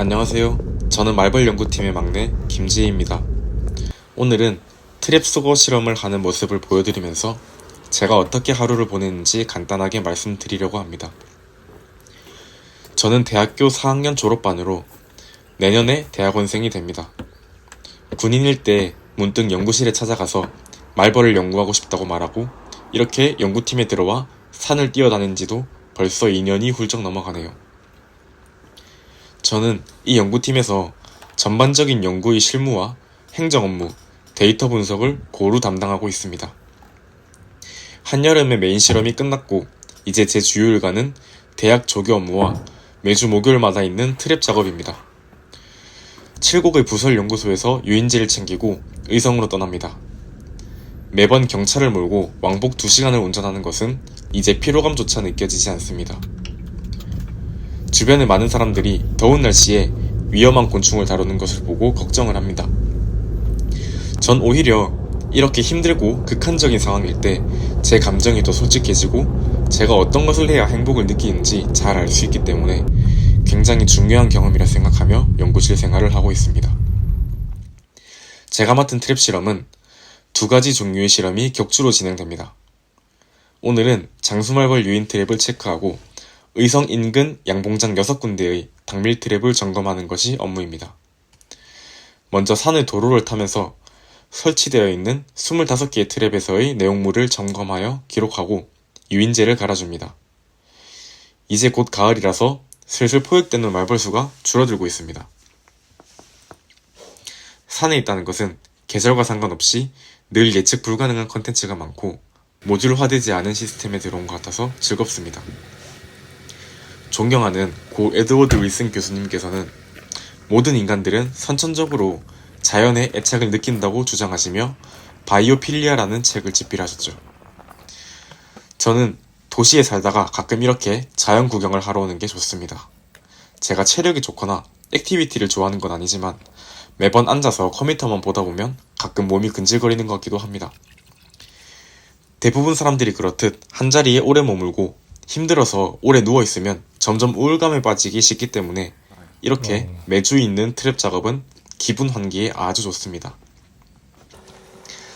안녕하세요. 저는 말벌 연구팀의 막내 김지희입니다. 오늘은 트랩 수거 실험을 하는 모습을 보여드리면서 제가 어떻게 하루를 보냈는지 간단하게 말씀드리려고 합니다. 저는 대학교 4학년 졸업반으로 내년에 대학원생이 됩니다. 군인일 때 문득 연구실에 찾아가서 말벌을 연구하고 싶다고 말하고 이렇게 연구팀에 들어와 산을 뛰어다닌 지도 벌써 2년이 훌쩍 넘어가네요. 저는 이 연구팀에서 전반적인 연구의 실무와 행정 업무, 데이터 분석을 고루 담당하고 있습니다. 한여름에 메인 실험이 끝났고 이제 제 주요 일과는 대학 조교 업무와 매주 목요일마다 있는 트랩 작업입니다. 칠곡의 부설 연구소에서 유인지를 챙기고 의성으로 떠납니다. 매번 경찰을 몰고 왕복 2시간을 운전하는 것은 이제 피로감조차 느껴지지 않습니다. 주변의 많은 사람들이 더운 날씨에 위험한 곤충을 다루는 것을 보고 걱정을 합니다. 전 오히려 이렇게 힘들고 극한적인 상황일 때 제 감정이 더 솔직해지고 제가 어떤 것을 해야 행복을 느끼는지 잘 알 수 있기 때문에 굉장히 중요한 경험이라 생각하며 연구실 생활을 하고 있습니다. 제가 맡은 트랩 실험은 두 가지 종류의 실험이 격주로 진행됩니다. 오늘은 장수말벌 유인 트랩을 체크하고 의성 인근 양봉장 6군데의 당밀 트랩을 점검하는 것이 업무입니다. 먼저 산의 도로를 타면서 설치되어 있는 25개의 트랩에서의 내용물을 점검하여 기록하고 유인제를 갈아줍니다. 이제 곧 가을이라서 슬슬 포획되는 말벌수가 줄어들고 있습니다. 산에 있다는 것은 계절과 상관없이 늘 예측 불가능한 컨텐츠가 많고 모듈화되지 않은 시스템에 들어온 것 같아서 즐겁습니다. 존경하는 고 에드워드 윌슨 교수님께서는 모든 인간들은 선천적으로 자연의 애착을 느낀다고 주장하시며 바이오필리아라는 책을 집필하셨죠. 저는 도시에 살다가 가끔 이렇게 자연 구경을 하러 오는 게 좋습니다. 제가 체력이 좋거나 액티비티를 좋아하는 건 아니지만 매번 앉아서 컴퓨터만 보다 보면 가끔 몸이 근질거리는 것 같기도 합니다. 대부분 사람들이 그렇듯 한자리에 오래 머물고 힘들어서 오래 누워있으면 점점 우울감에 빠지기 쉽기 때문에 이렇게 매주 있는 트랩 작업은 기분 환기에 아주 좋습니다.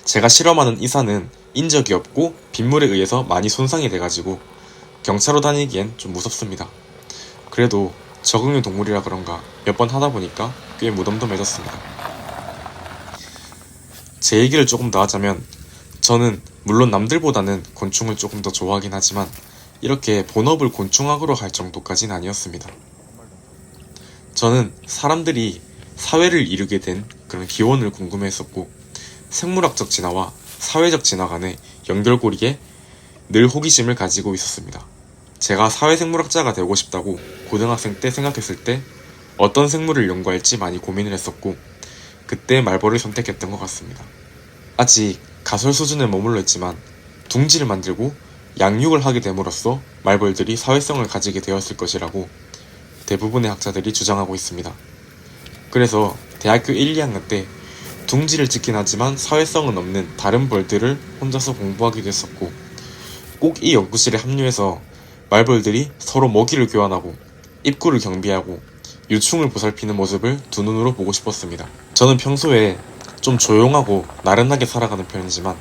제가 실험하는 이 산은 인적이 없고 빗물에 의해서 많이 손상이 돼가지고 경차로 다니기엔 좀 무섭습니다. 그래도 적응형 동물이라 그런가 몇 번 하다 보니까 꽤 무덤덤해졌습니다. 제 얘기를 조금 더 하자면 저는 물론 남들보다는 곤충을 조금 더 좋아하긴 하지만 이렇게 본업을 곤충학으로 할 정도까지는 아니었습니다. 저는 사람들이 사회를 이루게 된 그런 기원을 궁금해했었고 생물학적 진화와 사회적 진화 간의 연결고리에 늘 호기심을 가지고 있었습니다. 제가 사회생물학자가 되고 싶다고 고등학생 때 생각했을 때 어떤 생물을 연구할지 많이 고민을 했었고 그때 말벌을 선택했던 것 같습니다. 아직 가설 수준에 머물러 있지만 둥지를 만들고 양육을 하게 됨으로써 말벌들이 사회성을 가지게 되었을 것이라고 대부분의 학자들이 주장하고 있습니다. 그래서 대학교 1, 2학년 때 둥지를 찍긴 하지만 사회성은 없는 다른 벌들을 혼자서 공부하기도 했었고 꼭 이 연구실에 합류해서 말벌들이 서로 먹이를 교환하고 입구를 경비하고 유충을 보살피는 모습을 두 눈으로 보고 싶었습니다. 저는 평소에 좀 조용하고 나른하게 살아가는 편이지만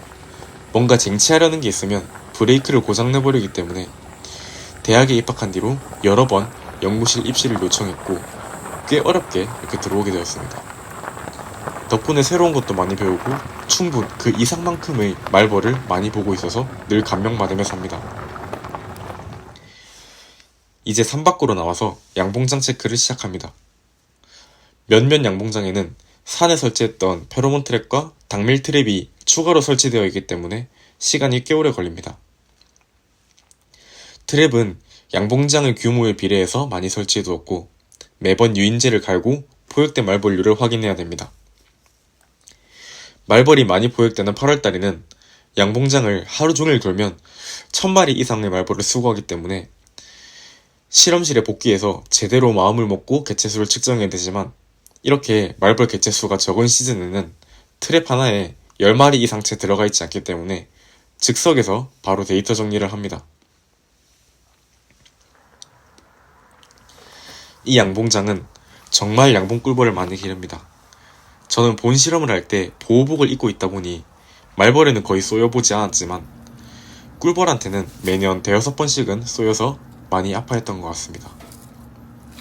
뭔가 쟁취하려는 게 있으면 브레이크를 고장내버리기 때문에 대학에 입학한 뒤로 여러 번 연구실 입시를 요청했고 꽤 어렵게 이렇게 들어오게 되었습니다. 덕분에 새로운 것도 많이 배우고 충분 그 이상만큼의 말벌을 많이 보고 있어서 늘 감명받으며 삽니다. 이제 산 밖으로 나와서 양봉장 체크를 시작합니다. 몇몇 양봉장에는 산에 설치했던 페로몬 트랩과 당밀 트랩이 추가로 설치되어 있기 때문에 시간이 꽤 오래 걸립니다. 트랩은 양봉장의 규모에 비례해서 많이 설치해 두었고 매번 유인제를 갈고 포획된 말벌류를 확인해야 됩니다. 말벌이 많이 포획되는 8월달에는 양봉장을 하루 종일 돌면 1000마리 이상의 말벌을 수거하기 때문에 실험실에 복귀해서 제대로 마음을 먹고 개체수를 측정해야 되지만 이렇게 말벌 개체수가 적은 시즌에는 트랩 하나에 10마리 이상 채 들어가 있지 않기 때문에 즉석에서 바로 데이터 정리를 합니다. 이 양봉장은 정말 양봉 꿀벌을 많이 기릅니다. 저는 본 실험을 할 때 보호복을 입고 있다 보니 말벌에는 거의 쏘여보지 않았지만 꿀벌한테는 매년 대여섯 번씩은 쏘여서 많이 아파했던 것 같습니다.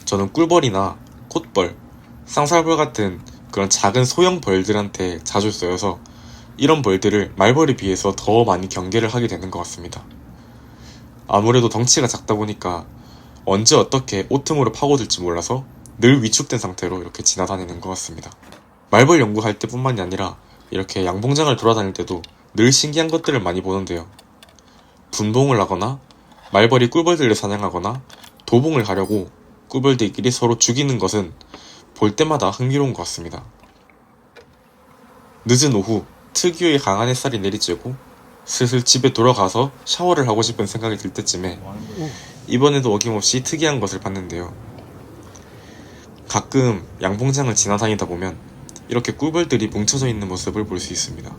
저는 꿀벌이나 콧벌, 쌍살벌 같은 그런 작은 소형 벌들한테 자주 쏘여서 이런 벌들을 말벌에 비해서 더 많이 경계를 하게 되는 것 같습니다. 아무래도 덩치가 작다 보니까 언제 어떻게 오틈으로 파고들지 몰라서 늘 위축된 상태로 이렇게 지나다니는 것 같습니다. 말벌 연구할 때뿐만이 아니라 이렇게 양봉장을 돌아다닐 때도 늘 신기한 것들을 많이 보는데요. 분봉을 하거나 말벌이 꿀벌들을 사냥하거나 도봉을 하려고 꿀벌들끼리 서로 죽이는 것은 볼 때마다 흥미로운 것 같습니다. 늦은 오후 특유의 강한 햇살이 내리쬐고 슬슬 집에 돌아가서 샤워를 하고 싶은 생각이 들 때쯤에 이번에도 어김없이 특이한 것을 봤는데요. 가끔 양봉장을 지나다니다 보면 이렇게 꿀벌들이 뭉쳐져 있는 모습을 볼 수 있습니다.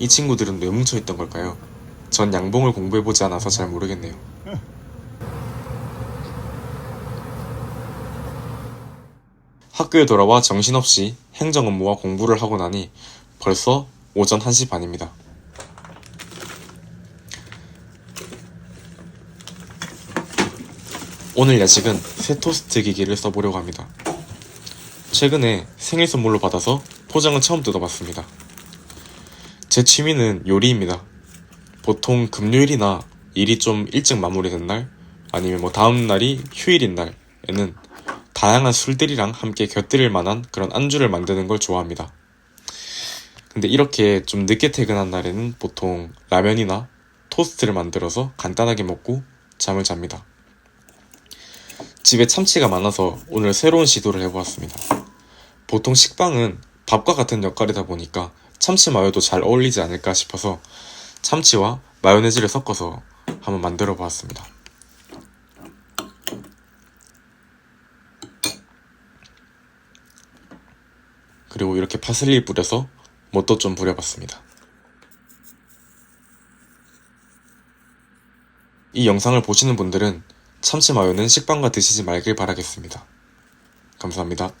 이 친구들은 왜 뭉쳐 있던 걸까요? 전 양봉을 공부해보지 않아서 잘 모르겠네요. 학교에 돌아와 정신없이 행정 업무와 공부를 하고 나니 벌써 오전 1시 반입니다. 오늘 야식은 새 토스트 기기를 써보려고 합니다. 최근에 생일 선물로 받아서 포장은 처음 뜯어봤습니다. 제 취미는 요리입니다. 보통 금요일이나 일이 좀 일찍 마무리된 날, 아니면 뭐 다음 날이 휴일인 날에는 다양한 술들이랑 함께 곁들일 만한 그런 안주를 만드는 걸 좋아합니다. 근데 이렇게 좀 늦게 퇴근한 날에는 보통 라면이나 토스트를 만들어서 간단하게 먹고 잠을 잡니다. 집에 참치가 많아서 오늘 새로운 시도를 해보았습니다. 보통 식빵은 밥과 같은 역할이다 보니까 참치 마요도 잘 어울리지 않을까 싶어서 참치와 마요네즈를 섞어서 한번 만들어 보았습니다. 그리고 이렇게 파슬리 뿌려서 못도 좀 부려봤습니다. 이 영상을 보시는 분들은 참치 마요는 식빵과 드시지 말길 바라겠습니다. 감사합니다.